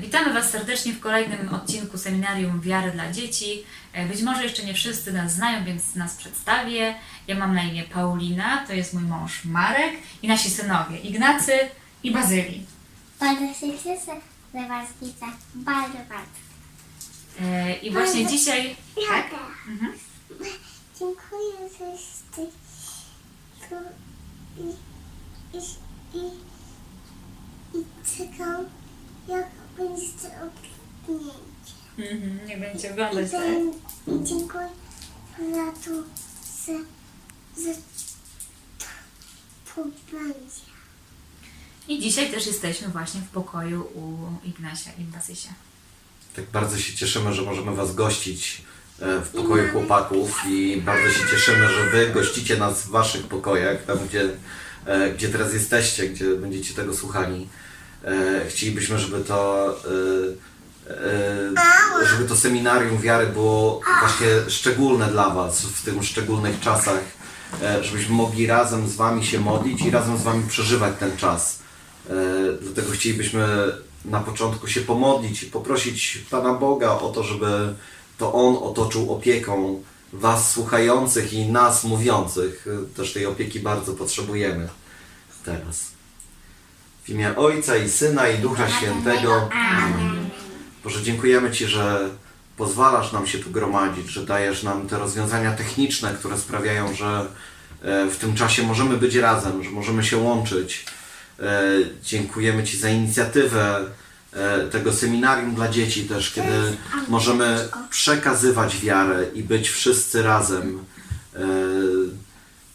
Witamy Was serdecznie w kolejnym odcinku Seminarium Wiary dla Dzieci. E, Być może jeszcze nie wszyscy nas znają, więc nas przedstawię. Ja mam na imię Paulina, to jest mój mąż Marek i nasi synowie Ignacy i Bazyli. Bardzo się cieszę, że Was widzę. Bardzo, bardzo. E, I właśnie dzisiaj... Tak? Mhm. Dziękuję, że jesteś tu i, i, i, i czekam, jak będziecie oglądnięcie. Mhm, nie będziecie I, oglądać, tak? I dziękuję za to, że, że to będzie. I dzisiaj też jesteśmy właśnie w pokoju u Ignasia i Bazysia. Tak bardzo się cieszymy, że możemy Was gościć e, w pokoju chłopaków i bardzo się cieszymy, że Wy gościcie nas w Waszych pokojach, tam gdzie, e, gdzie teraz jesteście, gdzie będziecie tego słuchali. E, Chcielibyśmy, żeby to, e, e, żeby to seminarium wiary było właśnie szczególne dla Was w tych szczególnych czasach, żebyśmy mogli razem z Wami się modlić i razem z Wami przeżywać ten czas. Dlatego chcielibyśmy na początku się pomodlić i poprosić Pana Boga o to, żeby to On otoczył opieką Was słuchających i nas mówiących. Też tej opieki bardzo potrzebujemy teraz. W imię Ojca i Syna i Ducha Świętego. Boże, dziękujemy Ci, że pozwalasz nam się tu gromadzić, że dajesz nam te rozwiązania techniczne, które sprawiają, że e, w tym czasie możemy być razem, że możemy się łączyć. E, Dziękujemy Ci za inicjatywę e, tego seminarium dla dzieci też, kiedy możemy przekazywać wiarę i być wszyscy razem.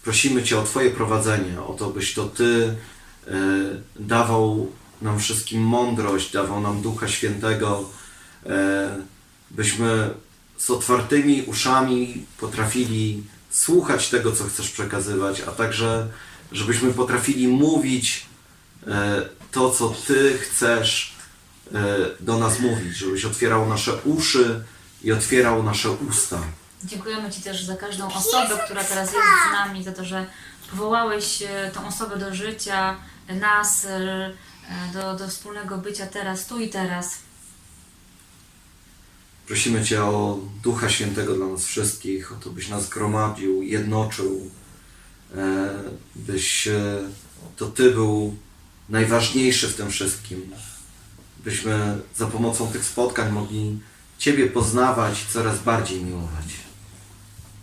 Prosimy Cię o Twoje prowadzenie, o to, byś to Ty dawał nam wszystkim mądrość, dawał nam Ducha Świętego, e, byśmy z otwartymi uszami potrafili słuchać tego, co chcesz przekazywać, a także żebyśmy potrafili mówić e, to, co Ty chcesz e, do nas mówić, żebyś otwierał nasze uszy i otwierał nasze usta. Dziękujemy Ci też za każdą osobę, która teraz jest z nami, za to, że powołałeś e, tą osobę do życia, nas, e, do, do wspólnego bycia teraz, tu i teraz. Prosimy Cię o Ducha Świętego dla nas wszystkich, o to, byś nas gromadził, jednoczył, e, byś to Ty był najważniejszy w tym wszystkim, byśmy za pomocą tych spotkań mogli Ciebie poznawać i coraz bardziej miłować.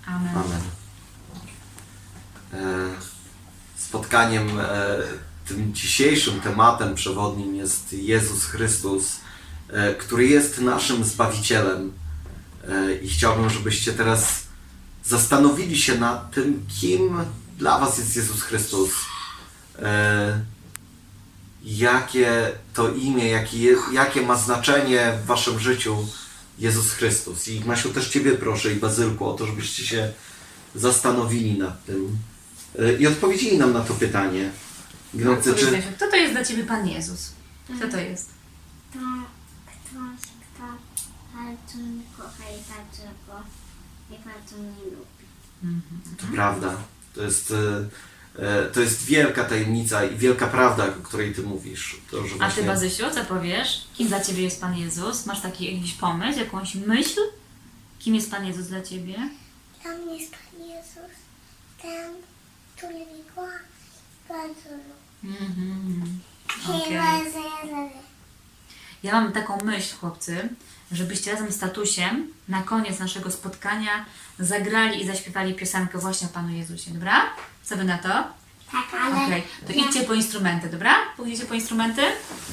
Amen. Amen. E, Spotkaniem, e, tym dzisiejszym tematem przewodnim jest Jezus Chrystus, e, który jest naszym Zbawicielem. I chciałbym, żebyście teraz zastanowili się nad tym, kim dla Was jest Jezus Chrystus. Jakie to imię, jakie, ma znaczenie w Waszym życiu Jezus Chrystus. I Masiu, też Ciebie proszę i Bazylku o to, żebyście się zastanowili nad tym i odpowiedzieli nam na to pytanie. Powiedz, czy, Kto to jest dla Ciebie Pan Jezus? Kto to jest? To ktoś, kto bardzo mnie kocha i bardzo go i bardzo mnie lubi. to prawda. To jest, e, e, to jest wielka tajemnica i wielka prawda, o której Ty mówisz. To, że A Ty, właśnie- Bazysiu, co powiesz? Kim dla Ciebie jest Pan Jezus? Masz taki jakiś pomysł, jakąś myśl? Kim jest Pan Jezus dla Ciebie? Dla mnie jest Pan Jezus, ten, bardzo lubi. Mhm. Okej. Ja mam taką myśl, chłopcy, żebyście razem z tatusiem na koniec naszego spotkania zagrali i zaśpiewali piosenkę właśnie o Panu Jezusie, dobra? Co wy na to? Tak, ale Okej, to idźcie po instrumenty, dobra? Pójdziecie po instrumenty?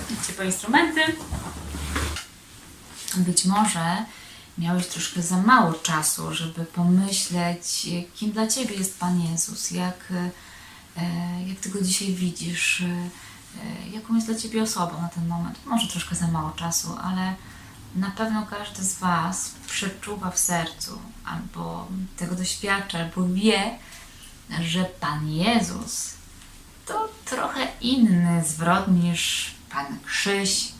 Idźcie po instrumenty. Być może miałeś troszkę za mało czasu, żeby pomyśleć, kim dla Ciebie jest Pan Jezus, jak, e, jak Ty Go dzisiaj widzisz, e, jaką jest dla Ciebie osobą na ten moment. Może troszkę za mało czasu, ale na pewno każdy z Was przeczuwa w sercu, albo tego doświadcza, albo wie, że Pan Jezus to trochę inny zwrot niż Pan Krzyś,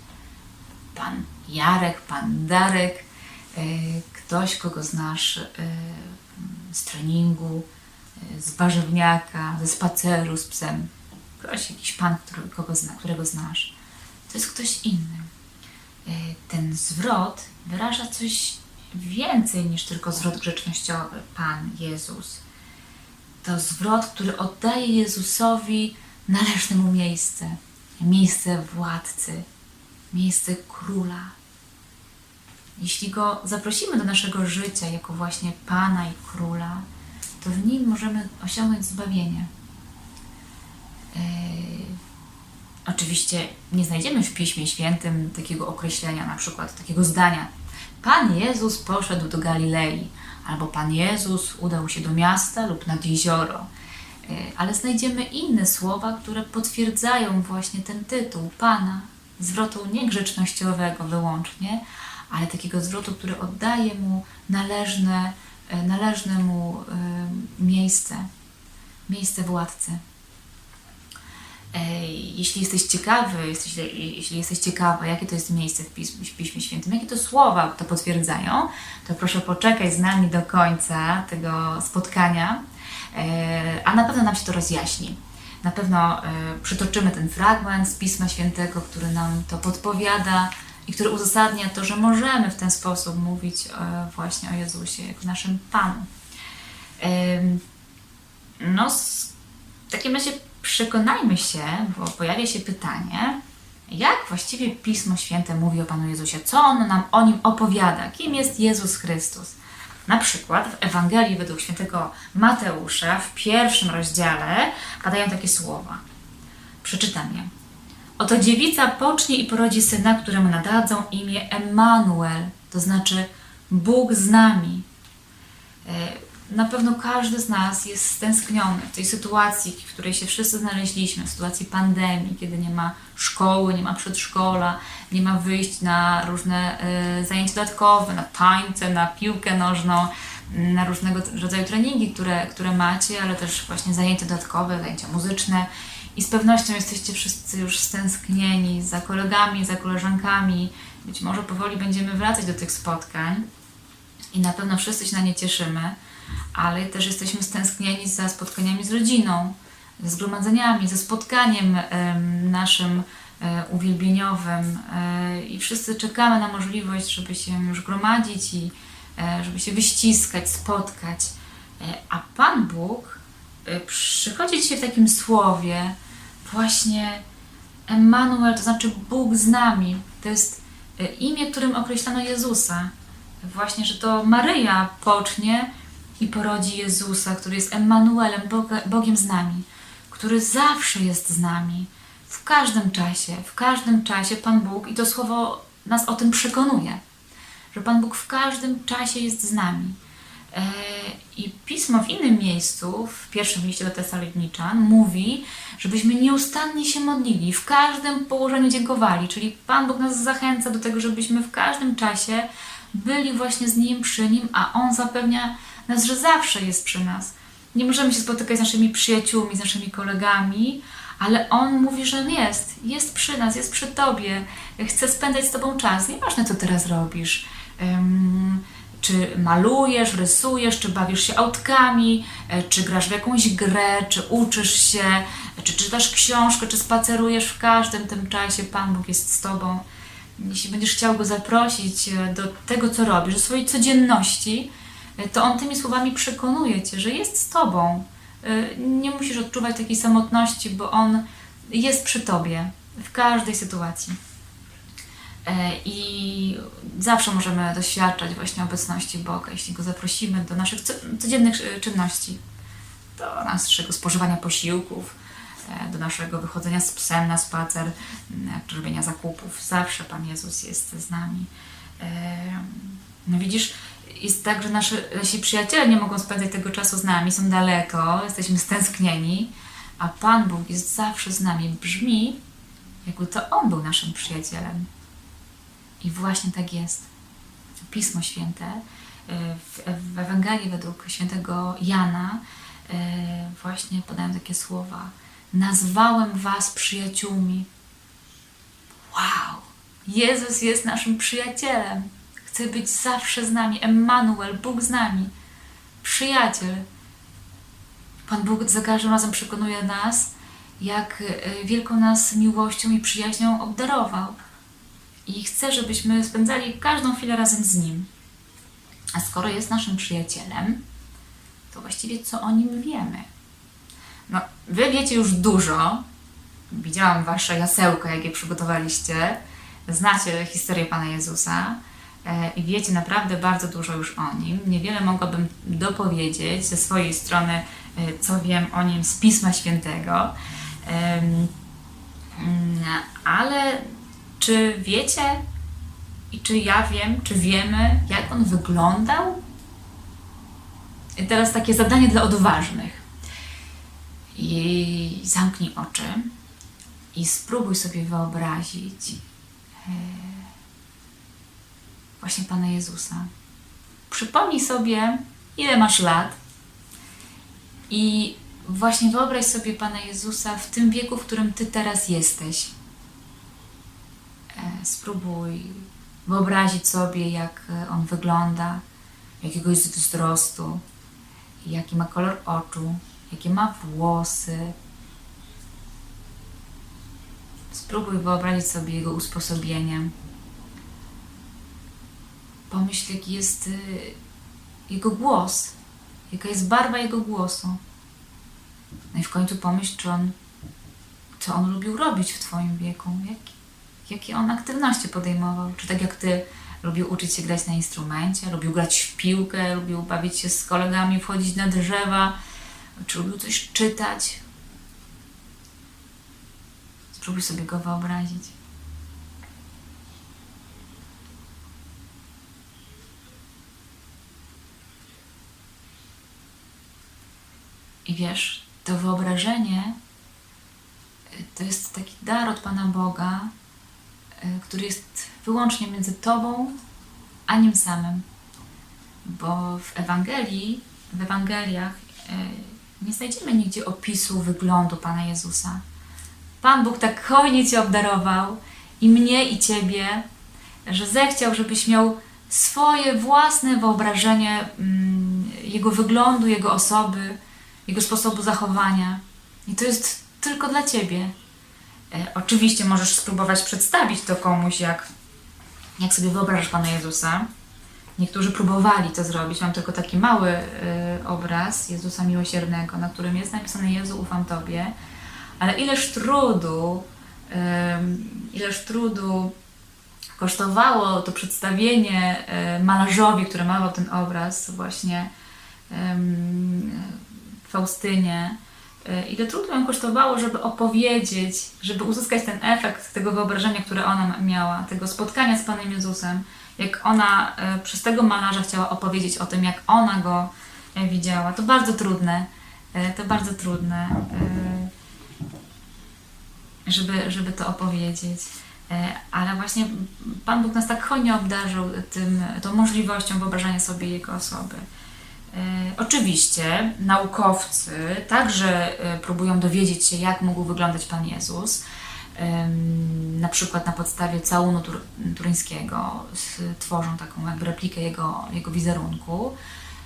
Pan Jarek, Pan Darek, ktoś, kogo znasz e, z treningu, e, z warzywniaka, ze spaceru z psem. Ktoś, jakiś Pan, który, kogo zna, którego znasz. To jest ktoś inny. ten zwrot wyraża coś więcej niż tylko zwrot grzecznościowy, Pan Jezus. To zwrot, który oddaje Jezusowi należne mu miejsce, miejsce władcy, miejsce króla. Jeśli go zaprosimy do naszego życia jako właśnie Pana i Króla, to w nim możemy osiągnąć zbawienie. Yy, oczywiście nie znajdziemy w Piśmie Świętym takiego określenia, na przykład takiego zdania. Pan Jezus poszedł do Galilei, albo Pan Jezus udał się do miasta lub nad jezioro. Yy, Ale znajdziemy inne słowa, które potwierdzają właśnie ten tytuł Pana, zwrotu nie grzecznościowego wyłącznie, ale takiego zwrotu, który oddaje mu należne, e, należne mu e, miejsce, miejsce władcy. E, Jeśli jesteś ciekawy, jesteś, jeśli jesteś ciekawa, jakie to jest miejsce w Piśmie, w Piśmie Świętym, jakie to słowa to potwierdzają, to proszę poczekać z nami do końca tego spotkania, a na pewno nam się to rozjaśni. Na pewno przytoczymy ten fragment z Pisma Świętego, który nam to podpowiada i który uzasadnia to, że możemy w ten sposób mówić e, właśnie o Jezusie jako naszym Panu. No, w takim razie przekonajmy się, bo pojawia się pytanie, jak właściwie Pismo Święte mówi o Panu Jezusie? Co ono nam o nim opowiada? Kim jest Jezus Chrystus? Na przykład w Ewangelii według świętego Mateusza w pierwszym rozdziale padają takie słowa. Przeczytam je. Oto dziewica pocznie i porodzi syna, któremu nadadzą imię Emmanuel, to znaczy Bóg z nami. E, Na pewno każdy z nas jest stęskniony w tej sytuacji, w której się wszyscy znaleźliśmy, w sytuacji pandemii, kiedy nie ma szkoły, nie ma przedszkola, nie ma wyjść na różne e, zajęcia dodatkowe, na tańce, na piłkę nożną, na różnego rodzaju treningi, które, które macie, ale też właśnie zajęcia dodatkowe, zajęcia muzyczne. I z pewnością jesteście wszyscy już stęsknieni za kolegami, za koleżankami. Być może powoli będziemy wracać do tych spotkań i na pewno wszyscy się na nie cieszymy, ale też jesteśmy stęsknieni za spotkaniami z rodziną, ze zgromadzeniami, ze spotkaniem em, naszym e, uwielbieniowym e, i wszyscy czekamy na możliwość, żeby się już gromadzić i e, żeby się wyściskać, spotkać. A Pan Bóg przychodzi dzisiaj w takim słowie właśnie Emmanuel, to znaczy Bóg z nami. To jest e, imię, którym określano Jezusa. Właśnie, że to Maryja pocznie i porodzi Jezusa, który jest Emmanuelem, Bogiem z nami, który zawsze jest z nami, w każdym czasie, w każdym czasie Pan Bóg, i to słowo nas o tym przekonuje, że Pan Bóg w każdym czasie jest z nami. E, I pismo w innym miejscu, w pierwszym liście do Tesaloniczan, mówi, żebyśmy nieustannie się modlili, w każdym położeniu dziękowali. Czyli Pan Bóg nas zachęca do tego, żebyśmy w każdym czasie byli właśnie z Nim, przy Nim, a On zapewnia nas, że zawsze jest przy nas. Nie możemy się spotykać z naszymi przyjaciółmi, z naszymi kolegami, ale On mówi, że jest. Jest przy nas, jest przy Tobie. Chce spędzać z Tobą czas. Nieważne, co teraz robisz. Ym, czy malujesz, rysujesz, czy bawisz się autkami, e, czy grasz w jakąś grę, czy uczysz się, czy czytasz książkę, czy spacerujesz w każdym tym czasie. Pan Bóg jest z Tobą. Jeśli będziesz chciał Go zaprosić e, do tego, co robisz, do swojej codzienności, e, to On tymi słowami przekonuje Cię, że jest z Tobą. Nie musisz odczuwać takiej samotności, bo On jest przy Tobie w każdej sytuacji. E, I zawsze możemy doświadczać właśnie obecności Boga, jeśli Go zaprosimy do naszych co- codziennych e, czynności, do naszego spożywania posiłków, e, do naszego wychodzenia z psem na spacer, robienia zakupów. Zawsze Pan Jezus jest z nami. No widzisz, jest tak, że nasi przyjaciele nie mogą spędzać tego czasu z nami, są daleko, jesteśmy stęsknieni, a Pan Bóg jest zawsze z nami. Brzmi, jakby to On był naszym przyjacielem. I właśnie tak jest. Pismo Święte y, w, Ewangelii według świętego Jana y, właśnie podają takie słowa. Nazwałem was przyjaciółmi. Wow! Jezus jest naszym przyjacielem. Chce być zawsze z nami. Emmanuel, Bóg z nami. Przyjaciel. Pan Bóg za każdym razem przekonuje nas, jak y, wielką nas miłością i przyjaźnią obdarował. I chce, żebyśmy spędzali każdą chwilę razem z Nim. A skoro jest naszym przyjacielem, to właściwie co o Nim wiemy? No, Wy wiecie już dużo. Widziałam Wasze jasełka, jak je przygotowaliście. Znacie historię Pana Jezusa e, i wiecie naprawdę bardzo dużo już o Nim. Niewiele mogłabym dopowiedzieć ze swojej strony, e, co wiem o Nim z Pisma Świętego. Mm, Ale czy wiecie i czy ja wiem, czy wiemy, jak On wyglądał? I teraz takie zadanie dla odważnych. I zamknij oczy i spróbuj sobie wyobrazić e, właśnie Pana Jezusa. Przypomnij sobie, ile masz lat i właśnie wyobraź sobie Pana Jezusa w tym wieku, w którym Ty teraz jesteś. E, Spróbuj wyobrazić sobie, jak e, On wygląda, jakiegoś wzrostu, jaki ma kolor oczu, jakie ma włosy. Spróbuj wyobrazić sobie jego usposobienie. Pomyśl, jaki jest y, jego głos, jaka jest barwa jego głosu. No i w końcu pomyśl, czy on, co on lubił robić w Twoim wieku, jakie on aktywności podejmował. Czy tak jak Ty lubił uczyć się grać na instrumencie, lubił grać w piłkę, lubił bawić się z kolegami, wchodzić na drzewa, czy lubił coś czytać. Spróbuj sobie go wyobrazić. I wiesz, to wyobrażenie y, to jest taki dar od Pana Boga, który jest wyłącznie między Tobą a Nim samym. Bo w Ewangelii, w Ewangeliach y, nie znajdziemy nigdzie opisu wyglądu Pana Jezusa. Pan Bóg tak hojnie Cię obdarował i mnie i Ciebie, że zechciał, żebyś miał swoje własne wyobrażenie mm, Jego wyglądu, Jego osoby, Jego sposobu zachowania. I to jest tylko dla Ciebie. E, oczywiście możesz spróbować przedstawić to komuś, jak, jak sobie wyobrażasz Pana Jezusa. Niektórzy próbowali to zrobić. Mam tylko taki mały y, obraz Jezusa Miłosiernego, na którym jest napisane Jezu, ufam Tobie. Ale ileż trudu, ym, ileż trudu kosztowało to przedstawienie y, malarzowi, który malował ten obraz, właśnie ym, Faustynie. Ile trudu ją kosztowało, żeby opowiedzieć, żeby uzyskać ten efekt tego wyobrażenia, które ona miała, tego spotkania z Panem Jezusem, jak ona y, przez tego malarza chciała opowiedzieć o tym, jak ona go y, widziała. To bardzo trudne. y, To bardzo trudne. żeby, żeby to opowiedzieć. E, Ale właśnie Pan Bóg nas tak hojnie obdarzył tym, tą możliwością wyobrażania sobie Jego osoby. E, Oczywiście naukowcy także e, próbują dowiedzieć się, jak mógł wyglądać Pan Jezus. Na przykład na podstawie całunu tur- turyńskiego tworzą taką jakby replikę jego, jego wizerunku.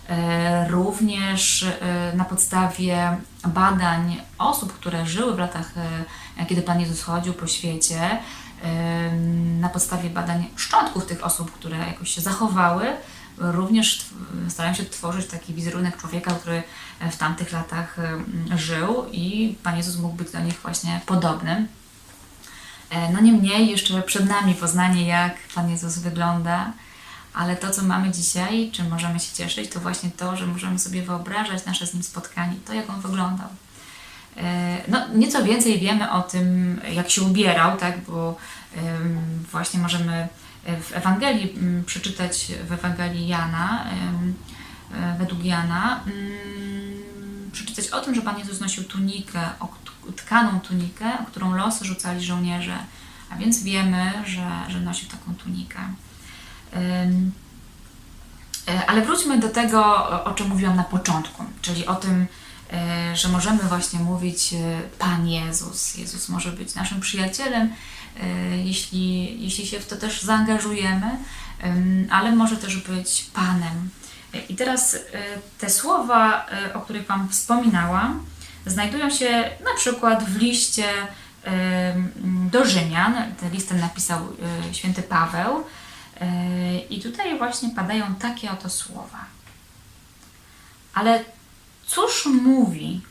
E, Również na podstawie badań osób, które żyły w latach, kiedy Pan Jezus chodził po świecie, na podstawie badań szczątków tych osób, które jakoś się zachowały, również starają się tworzyć taki wizerunek człowieka, który w tamtych latach em, żył i Pan Jezus mógł być do nich właśnie podobny. E, No niemniej jeszcze przed nami poznanie, jak Pan Jezus wygląda, ale to, co mamy dzisiaj, czym możemy się cieszyć, to właśnie to, że możemy sobie wyobrażać nasze z Nim spotkanie, to jak On wyglądał. E, No, nieco więcej wiemy o tym, jak się ubierał, tak, bo właśnie możemy w Ewangelii mm, przeczytać w Ewangelii Jana, e, według Jana, mm, przeczytać o tym, że Pan Jezus nosił tunikę, tkaną tunikę, o którą losy rzucali żołnierze, a więc wiemy, że, że nosił taką tunikę. E, Ale wróćmy do tego, o- czym mówiłam na początku, czyli o tym, e, że możemy właśnie mówić Pan Jezus. Jezus może być naszym przyjacielem, jeśli, jeśli się w to też zaangażujemy, em, ale może też być Panem. E, I teraz e, te słowa, e, o których Wam wspominałam, znajdują się na przykład w liście do Rzymian. Ten listem napisał e, święty Paweł. E, I tutaj właśnie padają takie oto słowa. Ale cóż mówi?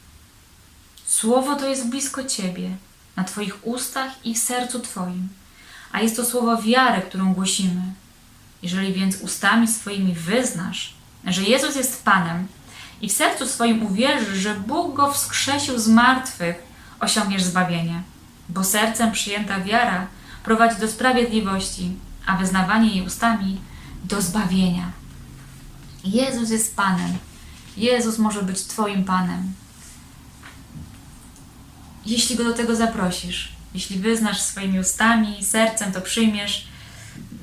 Słowo to jest blisko Ciebie, na Twoich ustach i w sercu Twoim. A jest to słowo wiary, którą głosimy. Jeżeli więc ustami swoimi wyznasz, że Jezus jest Panem i w sercu swoim uwierzysz, że Bóg go wskrzesił z martwych, osiągniesz zbawienie. Bo sercem przyjęta wiara prowadzi do sprawiedliwości, a wyznawanie jej ustami do zbawienia. Jezus jest Panem. Jezus może być Twoim Panem. Jeśli go do tego zaprosisz, jeśli wyznasz swoimi ustami sercem, to przyjmiesz,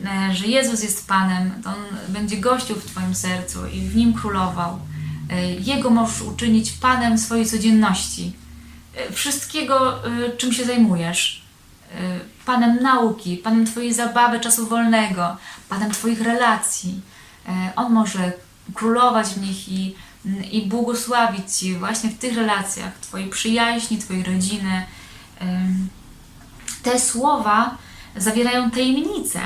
e, że Jezus jest Panem, to On będzie gościł w Twoim sercu i w Nim królował. E, Jego możesz uczynić Panem swojej codzienności, e, wszystkiego, czym się zajmujesz. Panem nauki, Panem Twojej zabawy, czasu wolnego, Panem Twoich relacji. On może królować w nich i, i błogosławić Ci właśnie w tych relacjach, Twojej przyjaźni, Twojej rodziny. Em, Te słowa zawierają tajemnicę,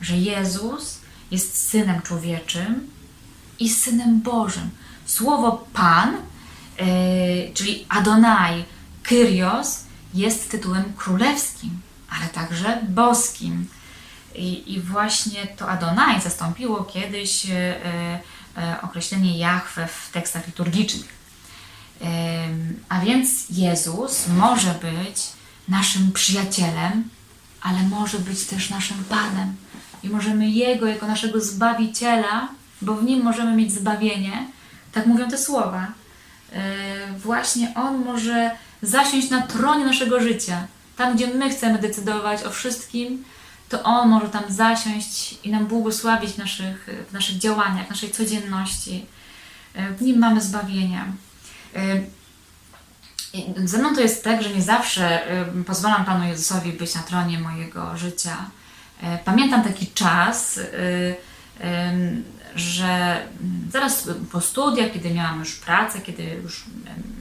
że Jezus jest Synem Człowieczym i Synem Bożym. Słowo Pan, e, czyli Adonai, Kyrios, jest tytułem królewskim, ale także boskim. I, I właśnie to Adonai zastąpiło kiedyś określenie Jahwe w tekstach liturgicznych. A więc Jezus może być naszym przyjacielem, ale może być też naszym Panem. I możemy Jego jako naszego Zbawiciela, bo w Nim możemy mieć zbawienie, tak mówią te słowa. E, Właśnie On może zasiąść na tronie naszego życia. Tam, gdzie my chcemy decydować o wszystkim, to On może tam zasiąść i nam błogosławić naszych, w naszych działaniach, w naszej codzienności. E, W Nim mamy zbawienie. E, Ze mną to jest tak, że nie zawsze y, pozwalam Panu Jezusowi być na tronie mojego życia. E, Pamiętam taki czas, że zaraz po studiach, kiedy miałam już pracę, kiedy już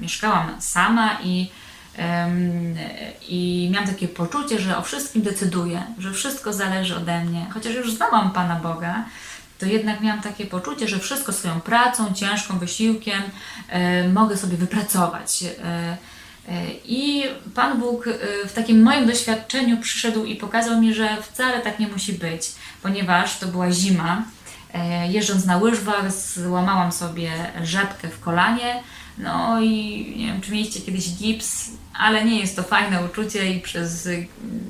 mieszkałam sama i, i miałam takie poczucie, że o wszystkim decyduję, że wszystko zależy ode mnie. Chociaż już znałam Pana Boga, to jednak miałam takie poczucie, że wszystko swoją pracą, ciężką wysiłkiem e, mogę sobie wypracować. E, e, I Pan Bóg w takim moim doświadczeniu przyszedł i pokazał mi, że wcale tak nie musi być, ponieważ to była zima. Jeżdżąc na łyżwach, złamałam sobie rzepkę w kolanie. No i nie wiem, czy mieliście kiedyś gips, ale nie jest to fajne uczucie i przez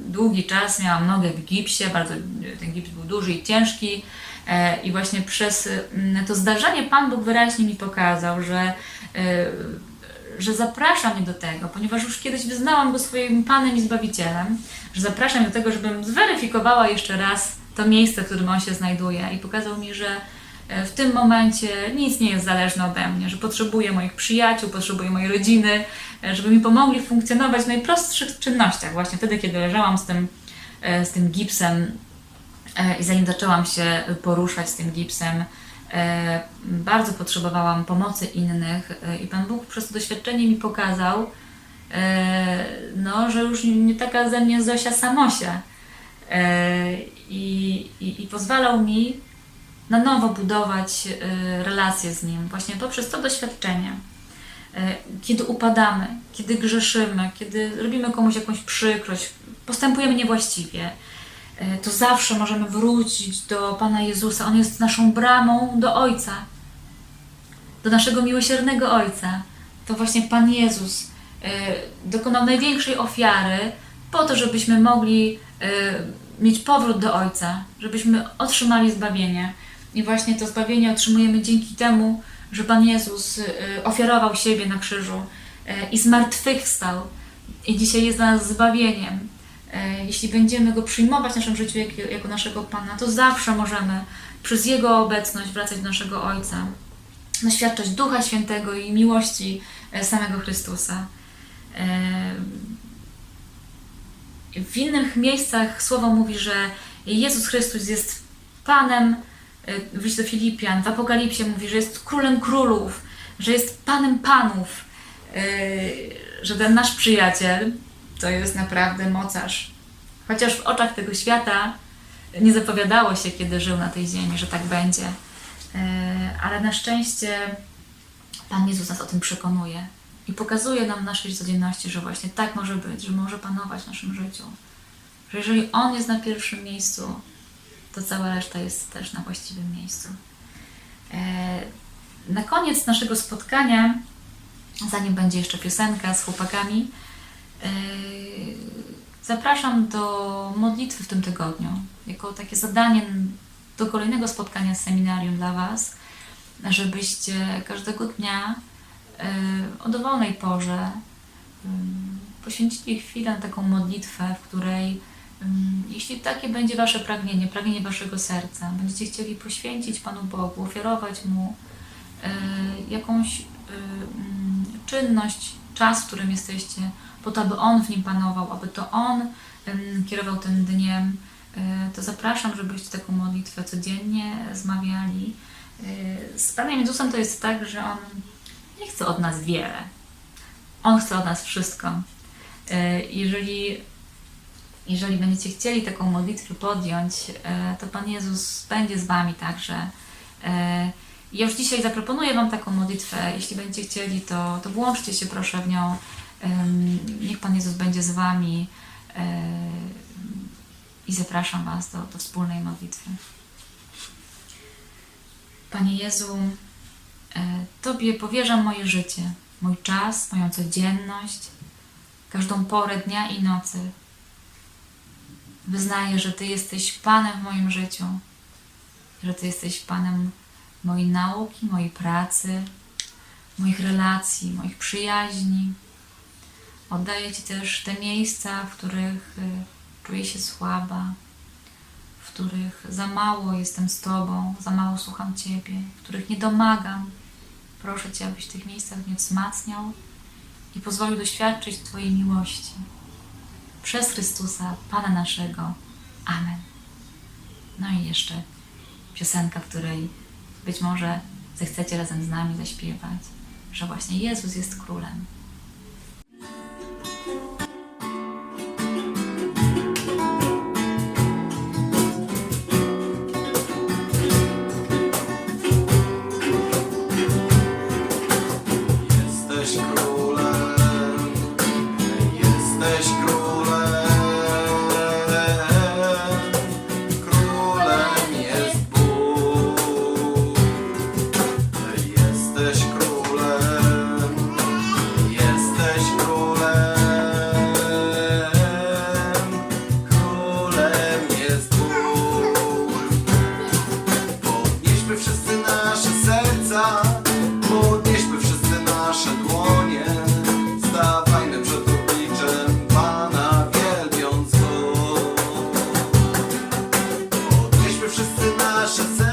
długi czas miałam nogę w gipsie, bardzo ten gips był duży i ciężki. E, I właśnie przez y, to zdarzenie Pan Bóg wyraźnie mi pokazał, że, y, że zaprasza mnie do tego, ponieważ już kiedyś wyznałam Go swoim Panem i Zbawicielem, że zaprasza mnie do tego, żebym zweryfikowała jeszcze raz to miejsce, w którym On się znajduje i pokazał mi, że e, w tym momencie nic nie jest zależne ode mnie, że potrzebuję moich przyjaciół, potrzebuję mojej rodziny, e, żeby mi pomogli funkcjonować w najprostszych czynnościach. Właśnie wtedy, kiedy leżałam z tym, e, z tym gipsem e, i zanim zaczęłam się poruszać z tym gipsem, e, bardzo potrzebowałam pomocy innych e, i Pan Bóg przez to doświadczenie mi pokazał, e, no, że już nie taka ze mnie Zosia Samosia. E, I, i, I pozwalał mi na nowo budować e, relacje z Nim, właśnie poprzez to doświadczenie. E, Kiedy upadamy, kiedy grzeszymy, kiedy robimy komuś jakąś przykrość, postępujemy niewłaściwie, e, to zawsze możemy wrócić do Pana Jezusa. On jest naszą bramą do Ojca, do naszego miłosiernego Ojca. To właśnie Pan Jezus dokonał największej ofiary po to, żebyśmy mogli mieć powrót do Ojca, żebyśmy otrzymali zbawienie. I właśnie to zbawienie otrzymujemy dzięki temu, że Pan Jezus e, ofiarował siebie na krzyżu e, i zmartwychwstał. I dzisiaj jest dla nas zbawieniem. E, Jeśli będziemy Go przyjmować w naszym życiu jak, jako naszego Pana, to zawsze możemy przez Jego obecność wracać do naszego Ojca, doświadczać Ducha Świętego i miłości samego Chrystusa. W innych miejscach Słowo mówi, że Jezus Chrystus jest Panem, w liście do Filipian, w Apokalipsie mówi, że jest Królem Królów, że jest Panem Panów, e, że ten nasz przyjaciel to jest naprawdę mocarz. Chociaż w oczach tego świata nie zapowiadało się, kiedy żył na tej ziemi, że tak będzie. E, Ale na szczęście Pan Jezus nas o tym przekonuje i pokazuje nam w naszej codzienności, że właśnie tak może być, że może panować w naszym życiu. Że jeżeli On jest na pierwszym miejscu, to cała reszta jest też na właściwym miejscu. E, Na koniec naszego spotkania, zanim będzie jeszcze piosenka z chłopakami, e, zapraszam do modlitwy w tym tygodniu, jako takie zadanie do kolejnego spotkania z seminarium dla Was, żebyście każdego dnia e, o dowolnej porze poświęcili chwilę taką modlitwę, w której jeśli takie będzie Wasze pragnienie, pragnienie Waszego serca, będziecie chcieli poświęcić Panu Bogu, ofiarować Mu y, jakąś y, mm, czynność, czas, w którym jesteście, po to, aby On w nim panował, aby to On kierował tym dniem, y, to zapraszam, żebyście taką modlitwę codziennie zmawiali. Z Panem Jezusem to jest tak, że On nie chce od nas wiele. On chce od nas wszystko. Jeżeli, jeżeli będziecie chcieli taką modlitwę podjąć, y, to Pan Jezus będzie z Wami także. Ja już dzisiaj zaproponuję Wam taką modlitwę. Jeśli będziecie chcieli, to, to włączcie się proszę w nią. Niech Pan Jezus będzie z Wami y, i zapraszam Was do, do wspólnej modlitwy. Panie Jezu, e, Tobie powierzam moje życie, mój czas, moją codzienność, każdą porę dnia i nocy. Wyznaję, że Ty jesteś Panem w moim życiu, że Ty jesteś Panem mojej nauki, mojej pracy, moich relacji, moich przyjaźni. Oddaję Ci też te miejsca, w których y, czuję się słaba, w których za mało jestem z Tobą, za mało słucham Ciebie, w których nie domagam. Proszę Cię, abyś w tych miejscach mnie wzmacniał i pozwolił doświadczyć Twojej miłości. Przez Chrystusa, Pana naszego. Amen. No i jeszcze piosenka, w której być może zechcecie razem z nami zaśpiewać, że właśnie Jezus jest Królem. Wszyscy nasze